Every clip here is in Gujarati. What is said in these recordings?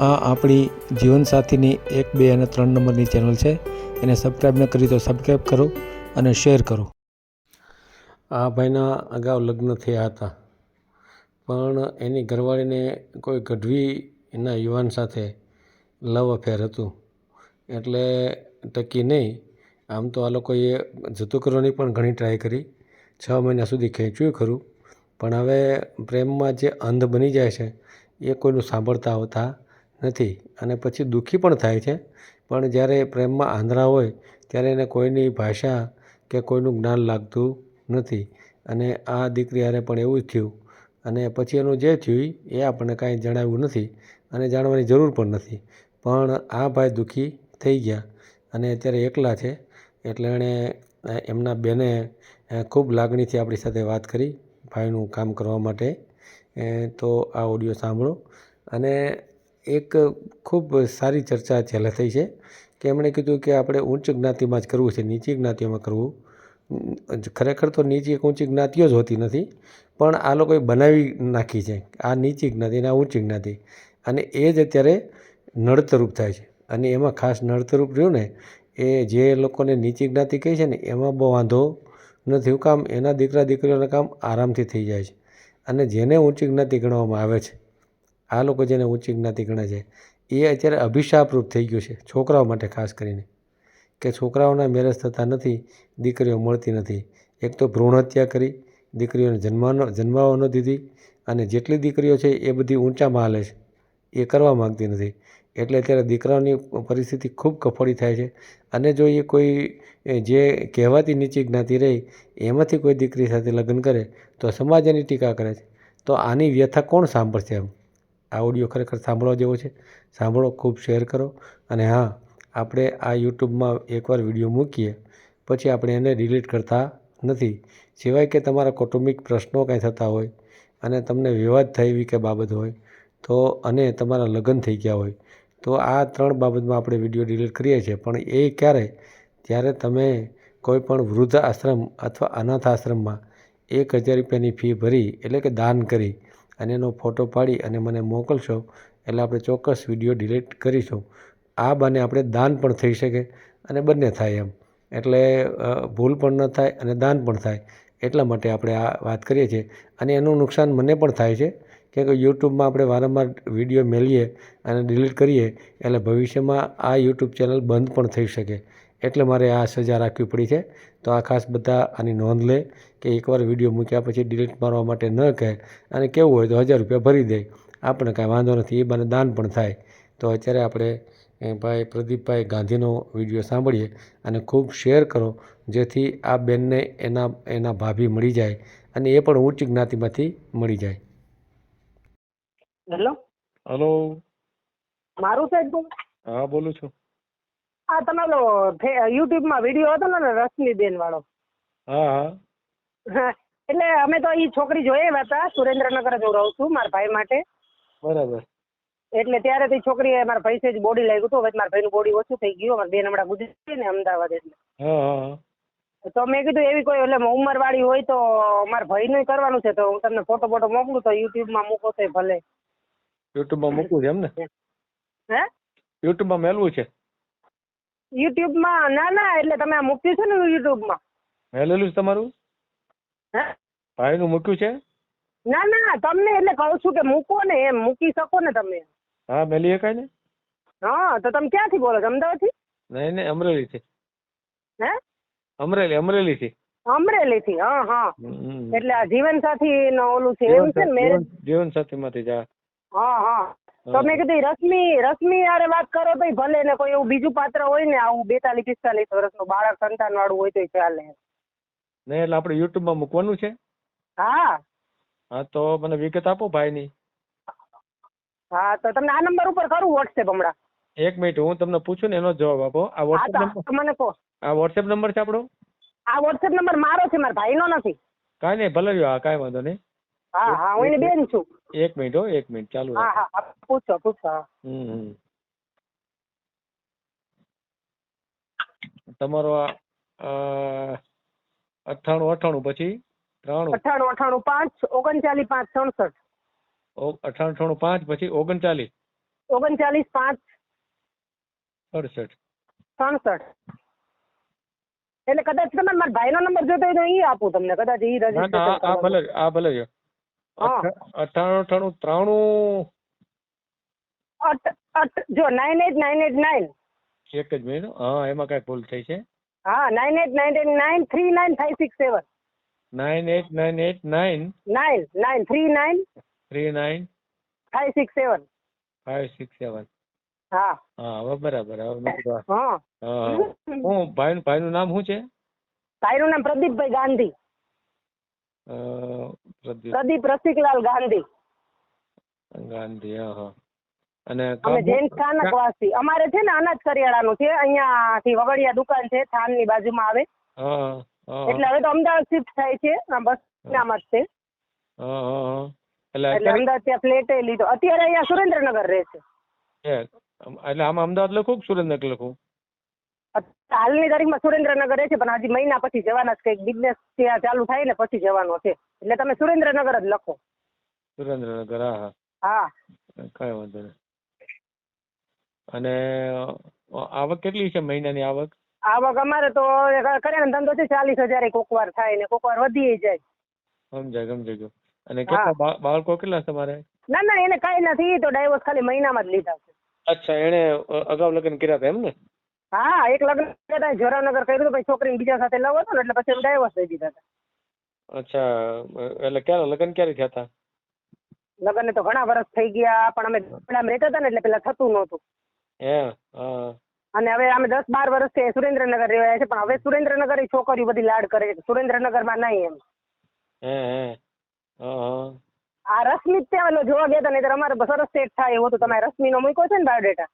આ આપણી જીવનસાથીની એક, બે અને ત્રણ નંબરની ચેનલ છે. એને સબસ્ક્રાઈબ ન કરી તો સબસ્ક્રાઈબ કરો અને શેર કરો. આ ભાઈના અગાઉ લગ્ન થયા હતા. પણ એની ઘરવાળીને કોઈ ગઢવી એના યુવાન સાથે લવ અફેર હતું. એટલે ટકી નહીં. આમ તો આ લોકોએ જતું કરવાની પણ ઘણી ટ્રાય કરી. છ મહિના સુધી ખેંચ્યું ખરું. પણ હવે પ્રેમમાં જે અંધ બની જાય છે, એ કોઈનું સાંભળતા હોતા નથી. અને પછી દુઃખી પણ થાય છે. પણ જ્યારે પ્રેમમાં આંધળા હોય, ત્યારે એને કોઈની ભાષા કે કોઈનું જ્ઞાન લાગતું નથી. અને આ દીકરી હારે પણ એવું જ થયું. અને પછી એનું જે થયું, એ આપણને કાંઈ જણાવ્યું નથી અને જાણવાની જરૂર પણ નથી. પણ આ ભાઈ દુઃખી થઈ ગયા અને અત્યારે એકલા છે. એટલે એણે એમના બેને ખૂબ લાગણીથી આપણી સાથે વાત કરી ભાઈનું કામ કરવા માટે. તો આ ઓડિયો સાંભળો. અને એક ખૂબ સારી ચર્ચા છેલ્લે થઈ છે કે એમણે કીધું કે આપણે ઉચ્ચ જ્ઞાતિમાં જ કરવું છે, નીચી જ્ઞાતિઓમાં કરવું. ખરેખર તો નીચી એક ઊંચી જ્ઞાતિઓ જ હોતી નથી, પણ આ લોકોએ બનાવી નાખી છે. આ નીચી જ્ઞાતિ અને આ ઊંચી જ્ઞાતિ. અને એ જ અત્યારે નડતરૂપ થાય છે. અને એમાં ખાસ નડતરૂપ રહ્યું ને, એ જે લોકોને નીચી જ્ઞાતિ કહે છે ને, એમાં બહુ વાંધો નથી. એવું કામ એના દીકરા દીકરીઓના કામ આરામથી થઈ જાય છે. અને જેને ઊંચી જ્ઞાતિ ગણવામાં આવે છે આ લોકો જેને ઊંચી જ્ઞાતિ ગણે છે, એ અત્યારે અભિશાપરૂપ થઈ ગયું છે, છોકરાઓ માટે ખાસ કરીને. કે છોકરાઓના મેરેજ થતા નથી, દીકરીઓ મળતી નથી. એક તો ભ્રૂણ હત્યા કરી, દીકરીઓને જન્માનો, જન્માવા ન દીધી અને જેટલી દીકરીઓ છે એ બધી ઊંચામાં હાલે છે, એ કરવા માગતી નથી. એટલે અત્યારે દીકરાઓની પરિસ્થિતિ ખૂબ કફોડી થાય છે અને જો એ કોઈ જે કહેવાતી નીચી જ્ઞાતિ રહી, એમાંથી કોઈ દીકરી સાથે લગ્ન કરે, તો સમાજ એની ટીકા કરે છે. તો આની વ્યથા કોણ સાંભળશે એમ આ ઓડિયો ખરેખર સાંભળવા જેવો છે. સાંભળો, ખૂબ શેર કરો. અને હા, આપણે આ યુટ્યુબમાં એકવાર વીડિયો મૂકીએ, પછી આપણે એને ડિલીટ કરતા નથી. સિવાય કે તમારા કૌટુંબિક પ્રશ્નો કાંઈ થતા હોય અને તમને વિવાદ થઈ કે બાબત હોય, તો અને તમારા લગ્ન થઈ ગયા હોય, તો આ ત્રણ બાબતમાં આપણે વીડિયો ડિલીટ કરીએ છીએ. પણ એ ક્યારે? જ્યારે તમે કોઈપણ વૃદ્ધ આશ્રમ અથવા અનાથ આશ્રમમાં એક હજાર રૂપિયાની ફી ભરી, એટલે કે દાન કરી અને એનો ફોટો પાડી અને મને મોકલશો, એટલે આપણે ચોક્કસ વીડિયો ડિલીટ કરીશું. આ બને આપણે દાન પણ થઈ શકે અને બંને થાય એમ. એટલે ભૂલ પણ ન થાય અને દાન પણ થાય. એટલા માટે આપણે આ વાત કરીએ છીએ. અને એનું નુકસાન મને પણ થાય છે કે યુટ્યુબમાં આપણે વારંવાર વીડિયો મેળીએ અને ડિલીટ કરીએ, એટલે ભવિષ્યમાં આ યુટ્યુબ ચેનલ બંધ પણ થઈ શકે. એટલે મારે આ સજા રાખવી પડી છે. તો આ ખાસ બધા આની નોંધ લે કે એકવાર વીડિયો મૂક્યા પછી ડિલીટ મારવા માટે ન કહે અને કેવું હોય તો હજાર રૂપિયા ભરી દે. આપણે કાંઈ વાંધો નથી એ મને દાન પણ થાય. તો અત્યારે આપણે ભાઈ પ્રદીપભાઈ ગાંધીનો વીડિયો સાંભળીએ અને ખૂબ શેર કરો જેથી આ બેનને એના એના ભાભી મળી જાય અને એ પણ ઉચ્ચ જ્ઞાતિમાંથી મળી જાય. હેલો? હલો? મારું સાહેબ બોલ હા બોલું છું. આ તમારો યુટ્યુબમાં વીડિયો હતો ને રશ્મિબેન વાળો હા. એટલે અમે તો ઈ છોકરી જોઈ આવ્યા હતા સુરેન્દ્રનગર જ હું રહું છું મારા ભાઈ માટે. બરાબર. એટલે ત્યારે તે છોકરીએ મારા ભાઈ જ બોડી લાગ્યું હતું. હવે મારા ભાઈનું બોડી ઓછું થઈ ગયું. મારા બેન હમણાં ગુજરી ને અમદાવાદ એટલે. તો મેં કીધું એવી કોઈ એટલે ઉંમર વાળી હોય તો મારા ભાઈનું કરવાનું છે. તો હું તમને ફોટો બોટો મોકલું તો યુટ્યુબમાં મૂકો તો ભલે. યુટ્યુબમાં મૂકવું છે એમ ને હે? યુટ્યુબમાં મેલવું છે? યુટ્યુબમાં ના ના એટલે તમે આ મૂક્યું છે ને યુટ્યુબમાં. મેલેલું છે તમારું? હે? ભાઈનું મૂક્યું છે? ના ના તમને એટલે કહું છું કે મૂકો ને એમ મૂકી શકો ને તમે. હા મેલી શકાય ને? હા તો તમે ક્યાંથી બોલો છો અમદાવાદથી? નહીં નહીં અમરેલીથી. હે? અમરેલી અમરેલીથી. અમરેલીથી હા હા. એટલે આ જીવન સાથી નો ઓલું છે એમ છે ને જીવન- સાથી સાથીમાંથી જા હા હા. તો મેં કીધું રશ્મિ રશ્મિ યારે વાત કરો તો ભલે ને કોઈ એવું બીજું પાત્ર હોય ને આવું બેતાલીસ પિસ્તાલીસ વર્ષનું બાળક સંતાન વાળું હોય તો ચાલે. નહીં એટલે આપણે યુટ્યુબમાં મૂકવાનું છે? હા. હા તો મને વિગત આપો ભાઈની. હા તો તમને આ નંબર ઉપર કરું વોટ્સએપ હમણાં. એક મિનિટ હું તમને પૂછું ને એનો જવાબ આપો. આ વોટ્સએપ નંબર મને કહો. આ વોટ્સએપ નંબર છે આપણો? આ વોટ્સએપ નંબર મારો છે મારા ભાઈનો નથી. કાંઈ નહીં ભલે રહ્યો હા કાંઈ વાંધો નહીં. હા હા હું એની બેન છું. એક મિનિટ હો એક મિનિટ ચાલુ હા હા પૂછો પૂછો હમ. તમારો આ અઠાણું અઠાણું પછી ત્રાણું. અઠાણું અઠાણું પાંચ ઓગણચાલીસ પાંચ સડસઠ. અઠાણું અઠાણું પાંચ પછી ઓગણચાલીસ. ઓગણચાલીસ પાંચ. અડસઠ સડસઠ. એટલે કદાચ તમે મારા ભાઈનો નંબર જોતો હોય તો એ આપું તમને કદાચ એ ના આ- ભલે આ ભલે અઠ્ઠાણું અઠ્ઠાણું ત્રાણું. જો nine eight nine eight nine એક જ મિનિટ હા એમાં કઈ ભૂલ થઈ છે? હા nine eight nine eight nine three nine five six seven nine eight nine eight nine nine nine three nine three nine five six seven five six seven હા. હા હવે બરાબર હવે હા. હા. ભાઈ ભાઈનું નામ શું છે? ભાઈનું નામ પ્રદીપભાઈ ગાંધી. પ્રદીપ રસિકલાલ ગાંધી. ગાંધી હા અને અમે જૈન સ્થાનક વાસી અમારે છે ને અનાજ કરિયાણાનું છે અહીંયાથી વગડિયા દુકાન છે થાનની બાજુમાં આવે. એટલે હવે તો અમદાવાદ શિફ્ટ થાય છે બસ નામ જ છે. એટલે અમદાવાદ ત્યાં ફ્લેટ લીધો. અત્યારે અહીંયા સુરેન્દ્રનગર રહે છે. એટલે આમાં અમદાવાદ લખું કે સુરેન્દ્રનગર લખું? હાલની તારીખમાં સુરેન્દ્રનગર છે પણ હજી મહિના પછી જવાના છે કંઈક બિઝનેસ ત્યાં ચાલુ થાય ને પછી જવાનો છે એટલે તમે સુરેન્દ્રનગર જ લખો. સુરેન્દ્રનગર હા હા. હા. કઈ વાંધો નહીં. અને આવક કેટલી છે મહિનાની આવક? આવક અમારે તો કરિયાણા ધંધો છે ચાલીસ હજાર કોક વાર થાય ને કોક વાર વધી જાય. સમજાય સમજાય ગયો. અને કેટલા બાળકો કેટલા છે તમારે? ના ના એને કાઈ નથી તો ડાયવોર્સ ખાલી મહિનામાં જ લીધા છે. અચ્છા એને અગાઉ લગ્ન કર્યા હતા એમ ને હા એક લગ્ન જોરાનગર કર્યું પછી છોકરીને બીજા સાથે લવ હતો ને એટલે પછી ડાયવોર્સ દઈ દીધા હતા અચ્છા એટલે ક્યારે લગ્ન ક્યારે થયા હતા લગ્ન તો ઘણા વર્ષ થઈ ગયા પણ અમે ગામડામાં રહેતા હતા ને એટલે પેલા થતું નહોતું. હે હા. અને હવે અમે દસ બાર વર્ષથી સુરેન્દ્રનગર રહેવાયા છે પણ હવે સુરેન્દ્રનગર એ છોકરીઓ બધી લાડ કરે છે સુરેન્દ્રનગરમાં નહીં એમ. આ રશ્મિ જ ત્યાં જોવા ગયા હતા નહીં અમારે સરસ સેટ થાય એવો તો તમે રશ્મિનો મૂક્યો છે ને બાયોડેટા?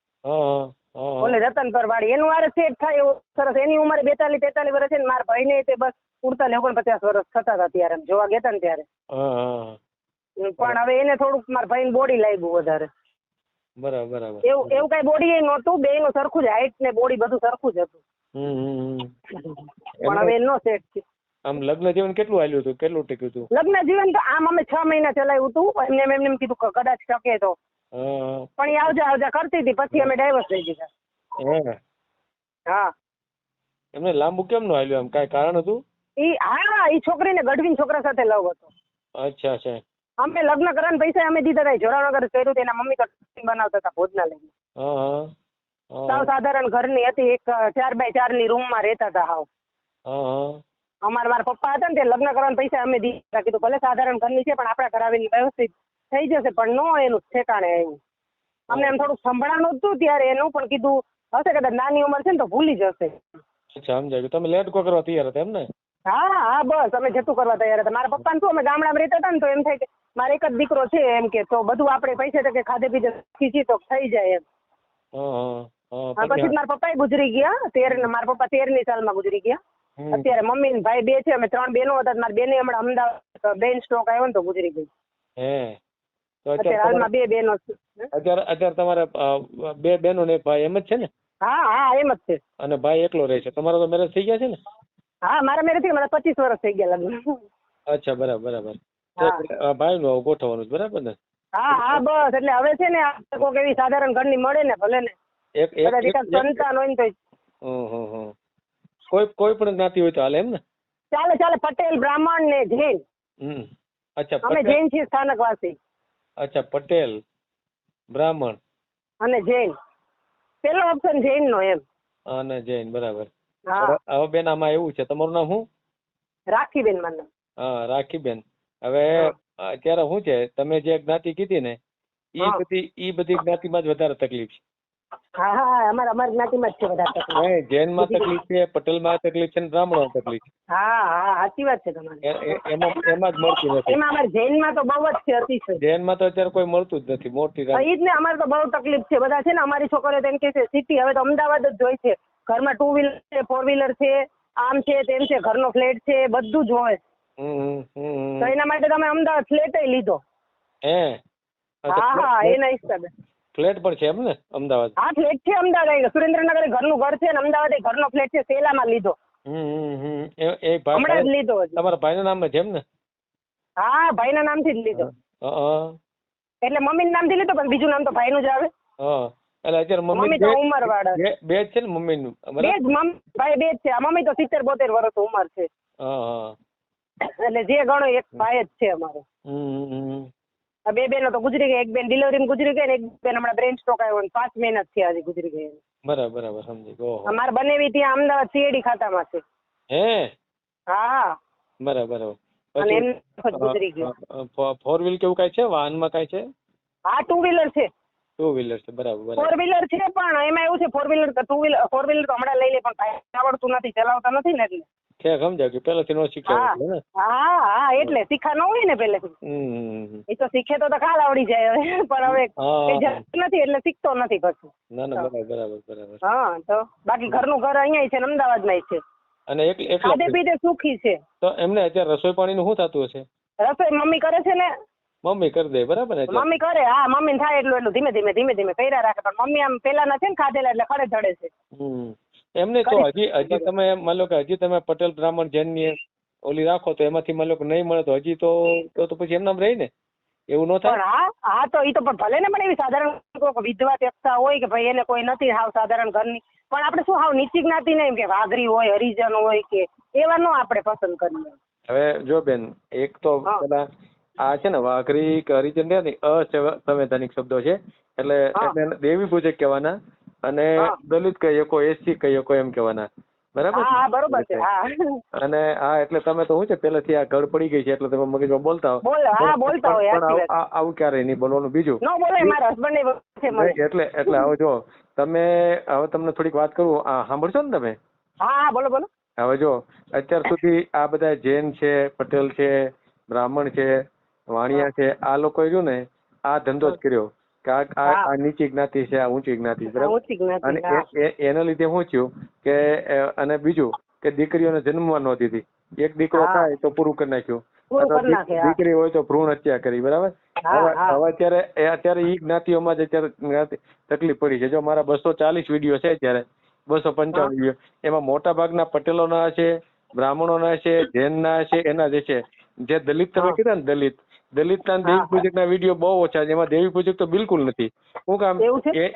ઓલે રતનપર વાળી એનું આરે સેટ થાય એવું સરસ. એની ઉંમરે બેતાલીસ તેતાલીસ વર્ષ છે ને મારા ભાઈને તે બસ ઉડતાલીસ ઓગણપચાસ વર્ષ થતા હતા ત્યારે જોવા ગયા ને ત્યારે. પણ હવે એને થોડુંક મારા ભાઈ બોડી લાગ્યું વધારે. બરાબર બરાબર. એવું એવું કઈ બોડી નહોતું બે નું સરખું જ હાઈટ ને બોડી બધું સરખું જ હતું. પણ હવે એનો સેટ છે. આમ લગ્ન જીવન કેટલું હાલ્યું હતું? કેટલું ટક્યું હતું? લગ્ન જીવન તો આમ અમે છ મહિના ચલાવ્યું હતું. એમને એમ એમને એમ કીધું કદાચ શકે તો. પણ એ આવજા આવજા કરતી હતી પછી અમે ડાયવર્સ દઈ દીધા હે. એમને લાંબુ કેમ નો હાલ્યું એમ? કાંઈ કારણ હતું? ઈ હા ઈ છોકરીને ગઢવીન છોકરા સાથે લવ હતો. અચ્છા અચ્છા. અમે લગ્ન કરવાના પૈસા અમે દીધા હતા જોરાવનગર કર્યું તેના એના મમ્મી તો બનાવતા હતા હા હા. સાવ સાધારણ ઘરની હતી એક ચાર બાય ચારની રૂમમાં રહેતા હતા હાવ. અમારા મારા પપ્પા હતા ને તે લગ્ન કરવાના પૈસા અમે દીધા કીધું ભલે સાધારણ ઘરની છે પણ આપણે કરાવીને વ્યવસ્થિત થઈ જશે પણ નો એનું ઠેકાણે આવ્યું અમને એમ થોડું સંભળાનું હતું ત્યારે એનું પણ કીધું હશે કદાચ નાની ઉંમર છે ને તો ભૂલી જશે. અચ્છા સમજાય. તમે લેટ કો કરવા તૈયાર હતા એમ ને? હા હા બસ અમે જતું કરવા તૈયાર હતા. મારા પપ્પાને શું અમે ગામડામાં રહેતા હતા ને તો એમ થાય કે મારે એક જ દીકરો છે એમ કે તો બધું આપણે પૈસા ટકે ખાધે પીધે ખીચી તો થઈ જાય એમ. પછી મારા પપ્પા ગુજરી ગયા તેર મારા પપ્પા તેરની સાલમાં ગુજરી ગયા. અત્યારે મમ્મી ને ભાઈ બે છે અમે ત્રણ બેનો હતા મારી બેને હમણાં અમદાવાદ બ્રેન સ્ટ્રોક આવ્યો ને તો ગુજરી ગઈ. અત્યારે હાલમાં બે બેનો છે. અત્યારે અત્યારે તમારે બે બહેનો ને ભાઈ એમ જ છે ને? હા હા એમ જ છે. અને ભાઈ એકલો રહે છે. તમારા તો મેરેજ થઈ ગયા છે ને? હા મારા મેરેજથી મારા પચીસ વર્ષ થઈ ગયા લગ્ન અચ્છા બરાબર બરાબર. ભાઈ નું ગોઠવવાનું છે બરાબર ને? હા હા બસ. એટલે હવે છે ને કોઈક એવી સાધારણ ઘરની મળે ને ભલે ને. એક એક સંતાન હોય ને તો હં, હં, હં. કોઈ કોઈ પણ જ્ઞાતિ હોય તો હાલે એમ ને? ચાલે ચાલે પટેલ બ્રાહ્મણ ને જૈન. હમ. અચ્છા અમે જૈન છીએ સ્થાનકવાસી અચ્છા પટેલ બ્રાહ્મણ. અને જૈન. પેલો ઓપ્શન જૈન નો એમ. અને જૈન બરાબર. હા. હવે બેન આમાં એવું છે તમારું નામ શું? રાખીબેન મારું હા રાખીબેન. હવે. અત્યારે શું છે તમે જે જ્ઞાતિ કીધી ને એ બધી એ બધી જ્ઞાતિમાં જ વધારે તકલીફ છે. હા અમારા અમારી જ્ઞાતિમાં જ છે બધા તકલીફ. નહીં જૈનમાં તકલીફ છે પટેલમાં તકલીફ છે ને તકલીફ હા હા સાચી વાત છે તમારી. એ- એ- એમાં એમાં જ મળતી નથી. એમાં અમારે જૈનમાં તો બહુ જ છે અતિશય. જૈનમાં તો અત્યારે કોઈ મળતું જ નથી મોટી હા, જ ને અમારે તો બહુ તકલીફ છે. બધા છે ને અમારી છોકરીઓ તો એમ કે છે સિટી હવે તો અમદાવાદ જ જોઈ છે. ઘરમાં ટુ વ્હીલર છે ફોર વ્હીલર છે આમ છે તેમ છે ઘરનો ફ્લેટ છે બધું જ હોય. તો એના માટે તમે અમદાવાદ ફ્લેટ લીધો. હે? હા હા એના હિસાબે. ફ્લેટ પણ છે એમ ને અમદાવાદ? હા ફ્લેટ છે અમદાવાદ. સુરેન્દ્રનગર ઘરનું ઘર છે અને અમદાવાદ ઘરનો ફ્લેટ છે સેલામાં લીધો. હમ એ ભાઈ જ લીધો તમારા ભાઈના નામમાં છે એમ ને? હા ભાઈના નામથી જ લીધો. એટલે મમ્મીના નામથી લીધો પણ બીજું નામ તો ભાઈનું જ આવે. હા એટલે અત્યારે મમ્મી તો ઉંમર વાળા બે છે ને મમ્મીનું? બે જ મમ્મી ભાઈ બે જ છે. આ મમ્મી તો સિત્તેર બોતેર વર્ષ ઉંમર છે. હા હા. એટલે જે ગણો એક ભાઈ જ છે અમારો. હમ. બે બેનો તો ગુજરી ગઈ એક બેન ડિલિવરી ગુજરી ગઈ ને એક બેન હમણાં બ્રેન સ્ટ્રોક આવ્યો ને પાંચ મહિના થયા હજી ગુજરી ગઈ બરાબર બરાબર સમજી ગયો. અમારે બનેવી ત્યાં અમદાવાદ સીએડી ખાતામાં છે. હે? હા બરાબર ગયો. ફોર વ્હીલ કેવું કાંઈ છે? વાહનમાં કાંઈ છે? હા ટુ વ્હીલર છે. ટુ વ્હીલર છે બરાબર ફોર વ્હીલર છે પણ એમાં એવું છે four wheeler two wheeler four wheeler તો હમણાં લઈ લે પણ આવડતું નથી ચલાવતા નથી ને એટલે. છે સમજાવ કે પહેલાથી નો શીખ્યા હા. એટલે ને? હા હા એટલે શીખા ન હોય ને પહેલેથી. એ તો શીખે તો ખાલ આવડી જાય હવે પણ હવે જરૂર નથી એટલે શીખતો નથી પછી. ના ના બરાબર બરાબર હા તો બાકી ઘરનું ઘર અહીંયા છે ને અમદાવાદમાં છે. અને એક એકલા ખાધે પીધે સુખી છે. તો એમને અત્યારે રસોઈ પાણીનું શું થતું હશે? રસોઈ મમ્મી કરે છે ને મમ્મી કરી દે બરાબર ને મમ્મી કરે હા મમ્મી થાય એટલું એટલું. ધીમે ધીમે ધીમે ધીમે કર્યા રાખે. પણ મમ્મી આમ પેલાના છે ને ખાધેલા એટલે ખડે ચડે છે. એમને તો હજી હજી તમે એમ માનો કે હજી તમે પટેલ બ્રાહ્મણ જૈનની ઓલી રાખો તો એમાંથી માનો કે નહીં મળે તો હજી તો તો પછી એમનામ રહી ને? એવું ન પણ થાય હા હા તો એ તો પણ ભલે ને પણ એવી સાધારણ કોઈક વિધવા વ્યક્તા હોય કે ભાઈ એને કોઈ નથી હાવ સાધારણ ઘરની. પણ આપણે શું હાવ નીચી જ્ઞાતિ નહીં કે વાઘરી હોય હરિજન હોય કે એવા નો આપણે પસંદ કરીએ. હવે જો બેન એક તો પેલા આ છે ને વાઘરી હરિજન રહ્યા ને અસંવૈધાનિક શબ્દો છે. એટલે એટલે દેવી પૂજક કહેવાના અને દલિત કહી શકો એસસી કહી શકો એમ કહેવાના. બરાબર? બરોબર છે અને હા એટલે તમે તો શું છે પેલેથી આ ઘડ પડી ગઈ છે એટલે તમે મગજમાં બોલતા હો. બોલતા હોય આવું- ક્યારેય નહીં બોલવાનું બીજું. એટલે એટલે હવે જો તમે હવે તમને થોડીક વાત કરું આ સાંભળશો ને તમે? હા બોલો બોલો. હવે જો અત્યાર સુધી આ બધા જૈન છે પટેલ છે બ્રાહ્મણ છે વાણિયા છે આ લોકોએ રહ્યું ને આ ધંધો જ કર્યો કે આ આ નીચી જ્ઞાતિ છે આ ઊંચી જ્ઞાતિ બરાબર? અને એના લીધે શું થયું કે અને બીજું કે દીકરીઓને જન્મવા નહોતી દીધી. એક દીકરો થાય તો પૂરું કરી નાખ્યું. દીકરી હોય તો ભ્રૂણ હત્યા કરી બરાબર? હવે અત્યારે અત્યારે ઈ જ્ઞાતિઓમાં જ અત્યારે તકલીફ પડી છે. જો મારા બસો ચાલીસ વીડિયો છે અત્યારે બસો પંચાવન વીડિયો એમાં મોટા ભાગના પટેલોના છે બ્રાહ્મણોના છે જૈનના છે એના જે છે. જે દલિત તમે. કીધા ને દલિત દલિતના હા. દેવી પૂજકના વીડિયો બહુ ઓછા છે. એમાં દેવી પૂજક તો બિલકુલ નથી. શું કામ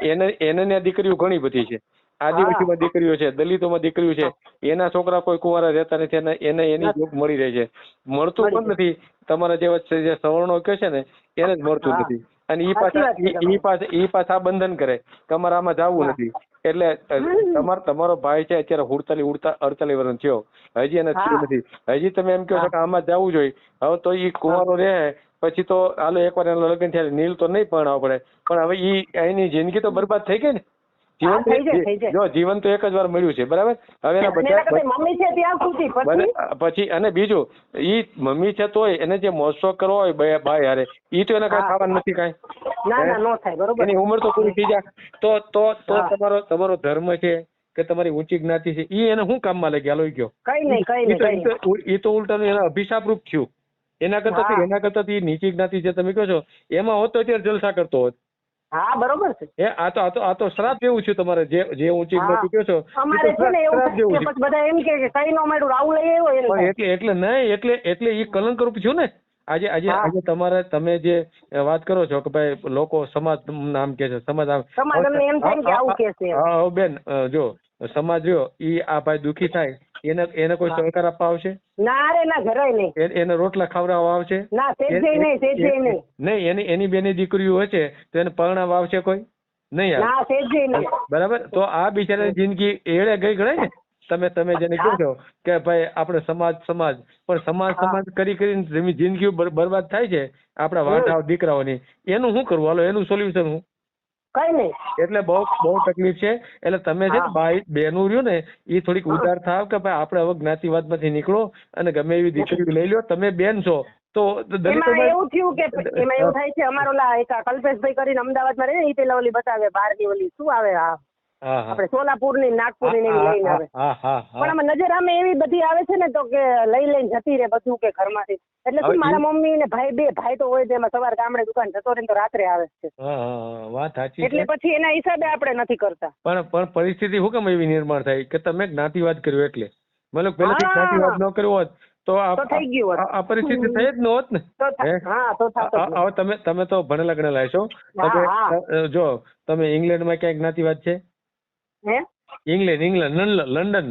એને એને ત્યાં દીકરીઓ ઘણી બધી છે. આદિવાસીમાં દીકરીઓ છે દલિતોમાં દીકરીઓ છે. એના છોકરા કોઈ કુંવારા રહેતા નથી અને એને એની જોબ મળી રહે છે. મળતું પણ નથી. તમારા જેવા જે સવર્ણો કે છે ને એને જ મળતું નથી. અને ઈ પાછા ઈ- પાછા ઈ પાછા બંધન કરે. તમારે આમાં જવું નથી. એટલે તમારો તમારો ભાઈ છે અત્યારે હુડતાલી ઉડતા અડતાલી વર્ષ થયો. હજી એને થયું નથી. હજી તમે એમ કહો છો કે આમાં જવું જોઈએ. હવે તો ઈ કુંવારો રહે પછી તો હાલો એકવાર એના લગ્ન થયા નીલ તો નહીં પરણાવ પડે. પણ હવે ઈ એની જિંદગી તો બરબાદ થઈ ગઈ ને. જીવન. જો જીવન તો એક જ વાર મળ્યું છે બરાબર? હવે એના બધા મમ્મી છે ત્યાં સુધી પછી? અને બીજું ઈ મમ્મી છે તોય એને જે મોસો કરવો હોય બે ભાઈ હારે ઈ તો એને કઈ. ખાવાનું નથી કાંઈ. ના ના નો થાય બરોબર. એની ઉંમર તો પૂરી થઈ જાય. તો તો તો તમારો તમારો ધર્મ છે કે તમારી ઊંચી જ્ઞાતિ છે ઈ એને શું કામમાં લઈ ગયા? લઈ ગયો કઈ નહીં કઈ નહીં ઈ તો ઉલટાનું એના અભિશાપરૂપ થયું. એના કરતા એના કરતા નીચી જ્ઞાતિ જે તમે કહો છો. એમાં હોત તો અત્યારે જલસા કરતો હોત. હા બરોબર છે. એ આ તો આ તો આ તો શ્રાપ જેવું છે તમારે જે જે ઊંચી. જ્ઞાતિ કહો છો અમારે છે ને એવું કે પછી બધા એમ કે કે કઈ નો મેડું રાહુલ લઈ આવ્યો એટલે એટલે નહીં એટલે એટલે એ કલંક રૂપ થયું ને? આજે આજે આજે તમારે તમે જે વાત કરો છો કે ભાઈ લોકો સમાજ નામ કે છે સમાજ સમાજ એમ થાય કે આવું કે છે હા બેન જો સમાજ જો ઈ આ ભાઈ દુખી થાય. એને એને કોઈ સહકાર આપવા આવશે? ના રે ના જરાય નહીં. એને રોટલા ખવડાવવા આવશે? ના તેજે નહીં તેજે નહીં. નહીં એની એની બેની દીકરીઓ હોય છે તો એને પરણાવવા આવશે કોઈ? નહીં ના તેજે નહીં. બરાબર? તો આ બિચારાની જિંદગી એળે ગઈ ગણાય ને? તમે તમે જેને કહો છો કે ભાઈ આપણે સમાજ સમાજ. પણ સમાજ સમાજ કરી કરીને જિંદગી બરબાદ થાય છે આપણા વાટાઓ દીકરાઓની. એનું શું કરવું? હાલો એનું સોલ્યુશન હું. કઈ નહીં એટલે બહુ બહુ તકલીફ છે. એટલે તમે છે ભાઈ બેનું રહ્યું ને એ થોડીક ઉદાર થાવ કે ભાઈ આપણે હવે જ્ઞાતિવાદમાંથી નીકળો અને ગમે એવી દીકરી લઈ લો તમે બેન છો તો એમાં એવું થયું કે એમાં એવું થાય છે અમારો લા એક કલ્પેશભાઈ કરીને અમદાવાદમાં રહે ને એ પેલા ઓલી બતાવે બહારની ઓલી શું આવે આ? હા સોલાપુર આપણે સોલાપુરની નાગપુરની ને એવી લઈને આવે. હા હા હા. પણ આમાં નજર આમે એવી બધી આવે છે ને તો કે લઈ લઈને જતી રહે બધું કે ઘરમાંથી. એટલે શું મારા મમ્મી ને ભાઈ બે ભાઈ તો હોય તેમાં સવાર ગામડે દુકાન જતો રહે તો રાત્રે આવે છે. હા હા હા, વાત સાચી એટલે પછી એના હિસાબે આપણે નથી કરતા. પણ પણ પરિસ્થિતિ શું કેમ એવી નિર્માણ થાય? કે તમે જ્ઞાતિવાદ કર્યો એટલે. મતલબ પહેલેથી જ્ઞાતિવાદ ન કર્યો હોત તો આ થઈ ગયું હોત. આ- આ પરિસ્થિતિ થઈ જ ન હોત ને? હે? હા હવે તમે તમે તો ભણેલા ગણેલા છો હા, હા. જો તમે ઇંગ્લેન્ડમાં ક્યાંક જ્ઞાતિવાદ છે? હે? ઇંગ્લેન્ડ ઇંગ્લેન્ડ લંડન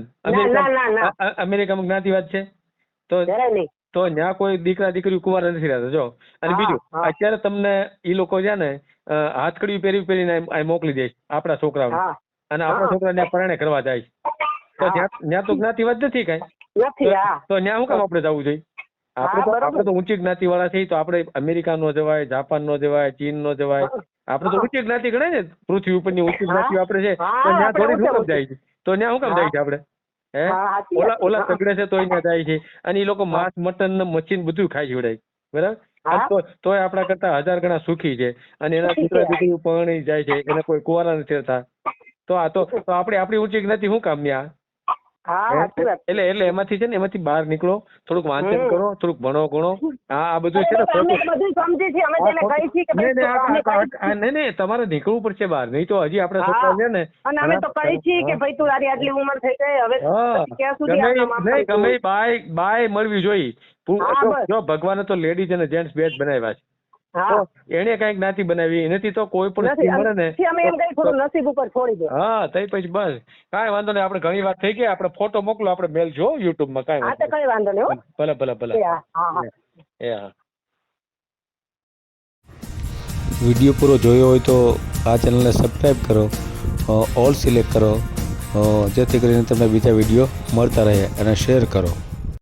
અમેરિકામાં જ્ઞાતિવાદ છે. તો તો ત્યાં કોઈ દીકરા દીકરી કુંવારા નથી રહેતા જો. અને બીજું અત્યારે તમને એ લોકો છે ને હાથકડી પહેરી પહેરીને મોકલી દે આપણા છોકરાઓને. અને આપણા. છોકરા ત્યાં પરણે કરવા જાય તો ત્યાં તો જ્ઞાતિવાદ નથી કાંઈ. તો ત્યાં શું કામ આપણે જવું જોઈએ? આપણે તો આપણે તો ઊંચી જ્ઞાતિ વાળા છીએ તો આપણે અમેરિકા નો જવાય જાપાન નો જવાય ચીન નો જવાય આપણે તો ઊંચી જ્ઞાતિ ગણાય ને પૃથ્વી ઉપરની ઊંચી જ્ઞાતિ આપણે છે. તો ત્યાં થોડી શું જાય છે? તો ત્યાં શું કામ જાય છે આપણે? હે? ઓલા ઓલા સગડે છે તોય ત્યાં જાય છે. અને એ લોકો માંસ મટન ને મચ્છી બધું ખાઈ જોડાય બરાબર? તોય આપણા કરતા હજાર ગણા સુખી છે. અને એના દીકરા છે. દીકરી પરણી જાય છે. એને કોઈ કુવારા નથી થતા તો આ તો તો આપણે આપણી ઊંચી જ્ઞાતિ શું કામ ન્યા હા એટલે એટલે એમાંથી છે ને એમાંથી બહાર નીકળો થોડુંક વાંચન કરો થોડુંક ભણો ગણો. આ આ બધું છે ને ને તમારે નીકળવું પડશે બહાર. નહીં તો હજી આપણે છોકરા છે ને અને અમે તો કહી છીએ કે ભાઈ તું તારી આટલી ઉંમર થઈ ગઈ હવે ક્યાં સુધી ગમે? બાય બાય મળવી જોઈએ. જો- ભગવાન તો લેડીઝ અને જેન્ટ્સ બે જ બનાવ્યા છે. એને કંઈક જ્ઞાતિ બનાવી. એનાથી તો કોઈ પણ મળે ને અમે એમ કઈ થોડું નસીબ ઉપર છોડી દે. હા તઈ પછી બસ. કાંઈ વાંધો નહીં આપણે ઘણી વાત થઈ ગઈ આપણે ફોટો મોકલો આપણે મેલ જો યુટ્યુબમાં કાંઈ વાંધો કઈ વાંધો નહીં ભલે ભલે ભલે એ હા વીડિયો પૂરો જોયો હોય તો આ ચેનલને સબસ્ક્રાઈબ કરો ઓલ સિલેક્ટ કરો જેથી કરીને તમને બીજા વીડિયો મળતા રહે અને શેર કરો.